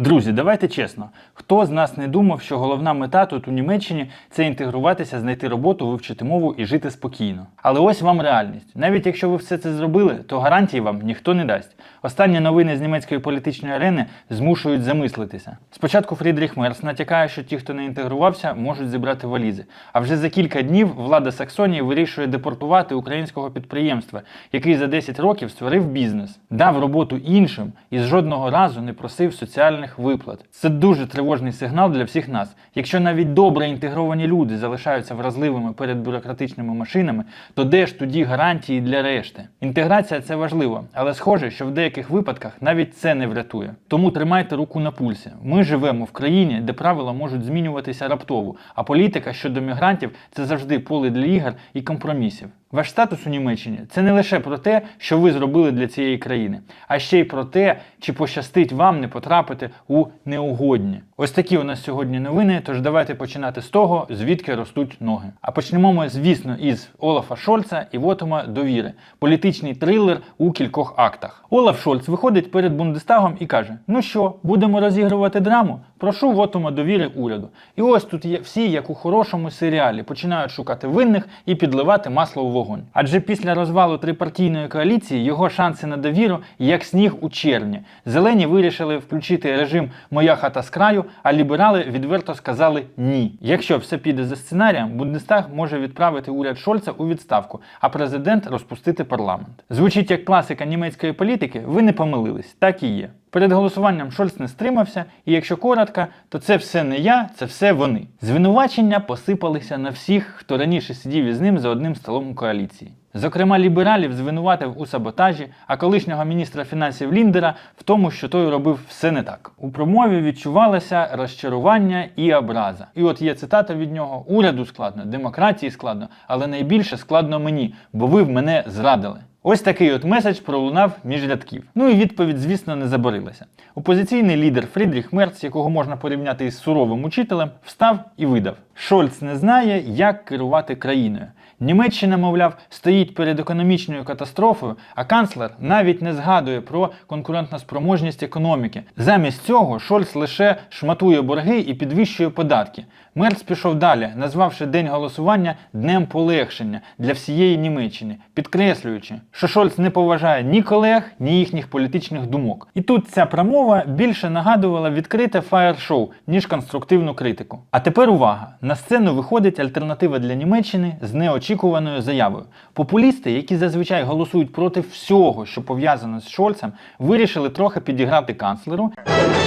Друзі, давайте чесно. Хто з нас не думав, що головна мета тут у Німеччині це інтегруватися, знайти роботу, вивчити мову і жити спокійно. Але ось вам реальність. Навіть якщо ви все це зробили, то гарантії вам ніхто не дасть. Останні новини з німецької політичної арени змушують замислитися. Спочатку Фрідріх Мерц натякає, що ті, хто не інтегрувався, можуть зібрати валізи. А вже за кілька днів влада Саксонії вирішує депортувати українського підприємства, який за 10 років створив бізнес, дав роботу іншим і з жодного разу не просив соціальних виплат. Це дуже тривожний сигнал для всіх нас. Якщо навіть добре інтегровані люди залишаються вразливими перед бюрократичними машинами, то де ж тоді гарантії для решти? Інтеграція це важливо, але схоже, що в деяких випадках навіть це не врятує. Тому тримайте руку на пульсі. Ми живемо в країні, де правила можуть змінюватися раптово, а політика щодо мігрантів це завжди поле для ігор і компромісів. Ваш статус у Німеччині це не лише про те, що ви зробили для цієї країни, а ще й про те, чи пощастить вам не потрапити у неугодні. Ось такі у нас сьогодні новини. Тож давайте починати з того, звідки ростуть ноги. А почнемо ми, звісно, із Олафа Шольца і вотума довіри, політичний трилер у кількох актах. Олаф Шольц виходить перед Бундестагом і каже: Ну що, будемо розігрувати драму? Прошу вотума довіри уряду. І ось тут є всі, як у хорошому серіалі, починають шукати винних і підливати масло у вогонь. Адже після розвалу трипартійної коаліції його шанси на довіру як сніг у червні. Зелені вирішили включити режим Моя хата з краю, а ліберали відверто сказали ні. Якщо все піде за сценарієм, Бундестаг може відправити уряд Шольца у відставку, а президент розпустити парламент. Звучить як класика німецької політики, ви не помилились, так і є. Перед голосуванням Шольц не стримався, і якщо коротко, то це все не я, це все вони. Звинувачення посипалися на всіх, хто раніше сидів із ним за одним столом у коаліції. Зокрема, лібералів звинуватив у саботажі, а колишнього міністра фінансів Ліндера в тому, що той робив все не так. У промові відчувалося розчарування і образа. І от є цитата від нього: уряду складно, демократії складно, але найбільше складно мені, бо ви в мене зрадили. Ось такий от меседж пролунав між рядків. Ну і відповідь, звісно, не забарилася. Опозиційний лідер Фрідріх Мерц, якого можна порівняти із суровим учителем, встав і видав: Шольц не знає, як керувати країною. Німеччина, мовляв, стоїть перед економічною катастрофою, а канцлер навіть не згадує про конкурентноспроможність економіки. Замість цього Шольц лише шматує борги і підвищує податки. Мерц пішов далі, назвавши день голосування днем полегшення для всієї Німеччини, підкреслюючи, що Шольц не поважає ні колег, ні їхніх політичних думок. І тут ця промова більше нагадувала відкрите фаєр-шоу, ніж конструктивну критику. А тепер увага! На сцену виходить альтернатива для Німеччини з неочікуваною заявою. Популісти, які зазвичай голосують проти всього, що пов'язано з Шольцем, вирішили трохи підіграти канцлеру.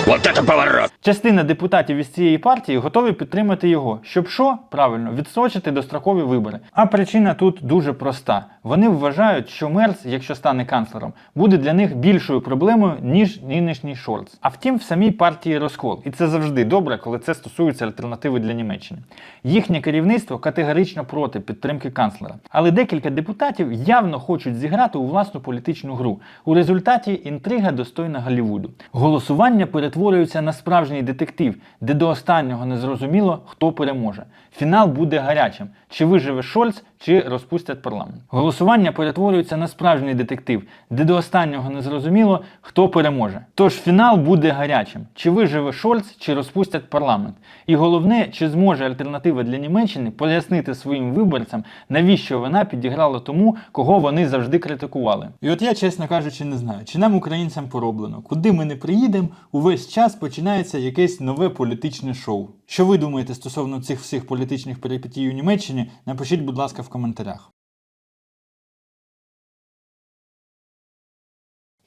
Вот это поворот! Частина депутатів із цієї партії готові підтримати його, щоб що правильно відстрочити дострокові вибори. А причина тут дуже проста: вони вважають, що Мерц, якщо стане канцлером, буде для них більшою проблемою ніж нинішній Шольц. А втім, в самій партії розкол, і це завжди добре, коли це стосується альтернативи для Німеччини. Їхнє керівництво категорично проти підтримки канцлера, але декілька депутатів явно хочуть зіграти у власну політичну гру. У результаті інтрига достойна Голлівуду. Голосування перетворюється на справжній детектив, де до останнього не зрозуміло, хто переможе. Фінал буде гарячим: чи виживе Шольц, чи розпустять парламент. Голосування перетворюється на справжній детектив, де до останнього не зрозуміло, хто переможе. Тож фінал буде гарячим: чи виживе Шольц, чи розпустять парламент. І головне, чи зможе альтернатива для Німеччини пояснити своїм виборцям, навіщо вона підіграла тому, кого вони завжди критикували. І от я, чесно кажучи, не знаю, чи нам, українцям, пороблено, куди ми не приїдемо, увесь час починається якесь нове політичне шоу. Що ви думаєте стосовно цих всіх політичних перипетій у Німеччині? Напишіть, будь ласка, в коментарях.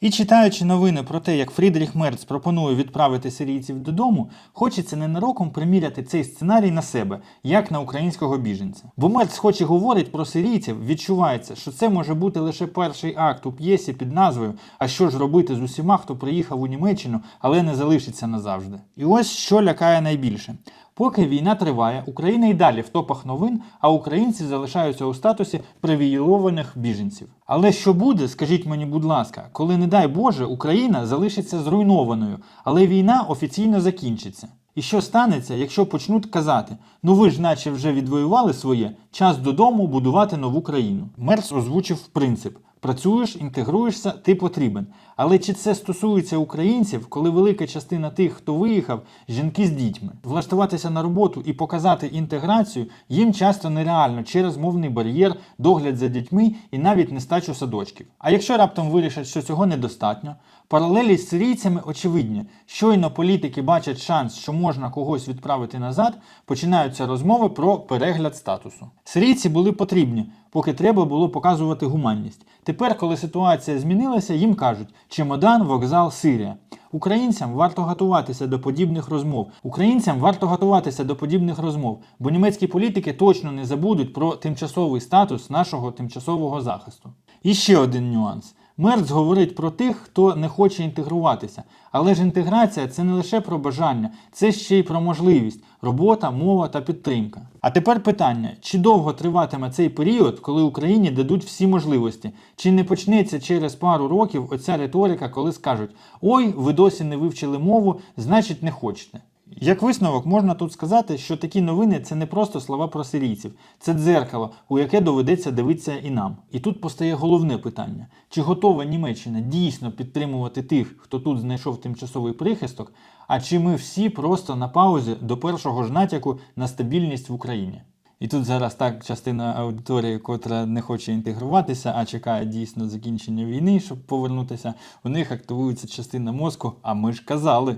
І читаючи новини про те, як Фрідріх Мерц пропонує відправити сирійців додому, хочеться ненароком приміряти цей сценарій на себе, як на українського біженця. Бо Мерц, хоч і говорить про сирійців, відчувається, що це може бути лише перший акт у п'єсі під назвою А що ж робити з усіма, хто приїхав у Німеччину, але не залишиться назавжди. І ось що лякає найбільше. Поки війна триває, Україна й далі в топах новин, а українці залишаються у статусі привілейованих біженців. Але що буде, скажіть мені, будь ласка, коли, не дай Боже, Україна залишиться зруйнованою, але війна офіційно закінчиться? І що станеться, якщо почнуть казати: ну ви ж наче вже відвоювали своє, час додому будувати нову країну? Мерц озвучив принцип: працюєш, інтегруєшся, ти потрібен. Але чи це стосується українців, коли велика частина тих, хто виїхав, жінки з дітьми? Влаштуватися на роботу і показати інтеграцію їм часто нереально через мовний бар'єр, догляд за дітьми і навіть нестачу садочків. А якщо раптом вирішать, що цього недостатньо, паралелі з сирійцями очевидні. Щойно політики бачать шанс, що можна когось відправити назад, починаються розмови про перегляд статусу. Сирійці були потрібні, поки треба було показувати гуманність. Тепер, коли ситуація змінилася, їм кажуть: чемодан, вокзал, Сирія. Українцям варто готуватися до подібних розмов. Українцям варто готуватися до подібних розмов, бо німецькі політики точно не забудуть про тимчасовий статус нашого тимчасового захисту. І ще один нюанс. Мерц говорить про тих, хто не хоче інтегруватися. Але ж інтеграція це не лише про бажання, це ще й про можливість, робота, мова та підтримка. А тепер питання: чи довго триватиме цей період, коли Україні дадуть всі можливості? Чи не почнеться через пару років оця риторика, коли скажуть: ой, ви досі не вивчили мову, значить не хочете? Як висновок, можна тут сказати, що такі новини це не просто слова про сирійців, це дзеркало, у яке доведеться дивитися і нам. І тут постає головне питання: чи готова Німеччина дійсно підтримувати тих, хто тут знайшов тимчасовий прихисток, а чи ми всі просто на паузі до першого ж натяку на стабільність в Україні? І тут зараз так частина аудиторії, котра не хоче інтегруватися, а чекає дійсно закінчення війни, щоб повернутися, у них активується частина мозку, а ми ж казали.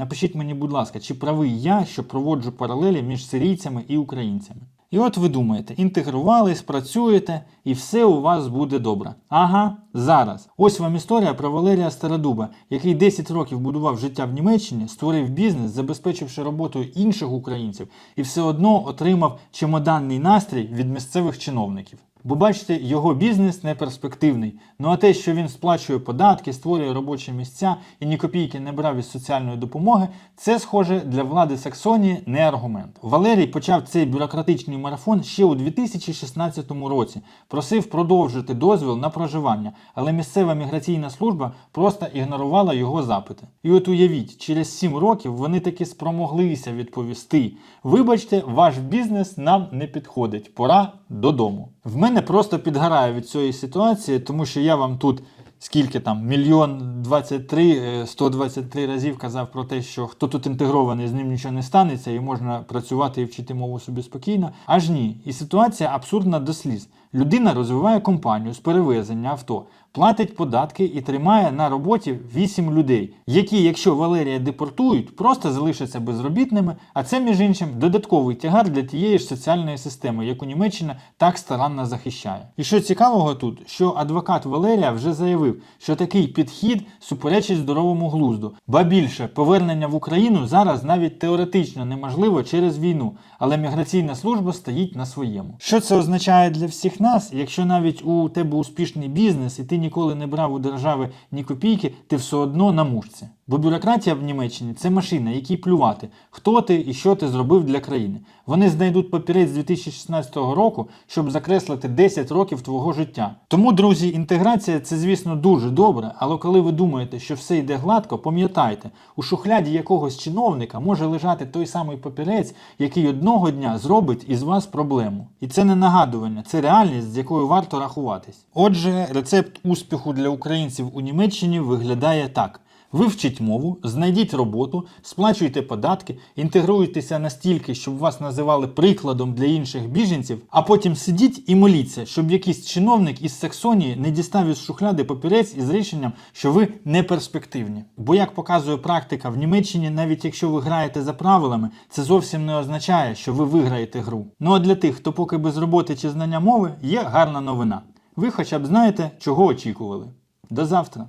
Напишіть мені, будь ласка, чи правий я, що проводжу паралелі між сирійцями і українцями? І от ви думаєте, інтегрувались, працюєте, і все у вас буде добре. Ага, зараз. Ось вам історія про Валерія Стародуба, який 10 років будував життя в Німеччині, створив бізнес, забезпечивши роботою інших українців, і все одно отримав чемоданний настрій від місцевих чиновників. Бо бачите, його бізнес не перспективний. Ну а те, що він сплачує податки, створює робочі місця і ні копійки не брав із соціальної допомоги, це схоже для влади Саксонії не аргумент. Валерій почав цей бюрократичний марафон ще у 2016 році. Просив продовжити дозвіл на проживання, але місцева міграційна служба просто ігнорувала його запити. І от уявіть, через 7 років вони таки спромоглися відповісти: вибачте, ваш бізнес нам не підходить. Пора додому. В мене просто підгорає від цієї ситуації, тому що я вам тут. Скільки там мільйон 23, е, 123 разів казав про те, що хто тут інтегрований, з ним нічого не станеться, і можна працювати і вчити мову собі спокійно. Аж ні. І ситуація абсурдна до сліз. Людина розвиває компанію з перевезення авто, платить податки і тримає на роботі 8 людей, які, якщо Валерія депортують, просто залишаться безробітними. А це, між іншим, додатковий тягар для тієї ж соціальної системи, яку Німеччина так старанно захищає. І що цікавого тут, що адвокат Валерія вже заявив, що такий підхід суперечить здоровому глузду, ба більше повернення в Україну зараз навіть теоретично неможливо через війну, але міграційна служба стоїть на своєму. Що це означає для всіх нас, якщо навіть у тебе успішний бізнес і ти ніколи не брав у держави ні копійки, ти все одно на мушці. Бо бюрократія в Німеччині це машина, якій плювати, хто ти і що ти зробив для країни. Вони знайдуть папірець з 2016 року, щоб закреслити 10 років твого життя. Тому, друзі, інтеграція це, звісно, дуже добре, але коли ви думаєте, що все йде гладко, пам'ятайте, у шухляді якогось чиновника може лежати той самий папірець, який одного дня зробить із вас проблему. І це не нагадування, це реальність, з якою варто рахуватись. Отже, рецепт успіху для українців у Німеччині виглядає так. Вивчіть мову, знайдіть роботу, сплачуйте податки, інтегруйтеся настільки, щоб вас називали прикладом для інших біженців, а потім сидіть і моліться, щоб якийсь чиновник із Саксонії не дістав із шухляди папірець із рішенням, що ви не перспективні. Бо, як показує практика, в Німеччині, навіть якщо ви граєте за правилами, це зовсім не означає, що ви виграєте гру. Ну а для тих, хто поки без роботи чи знання мови, є гарна новина. Ви хоча б знаєте, чого очікували. До завтра!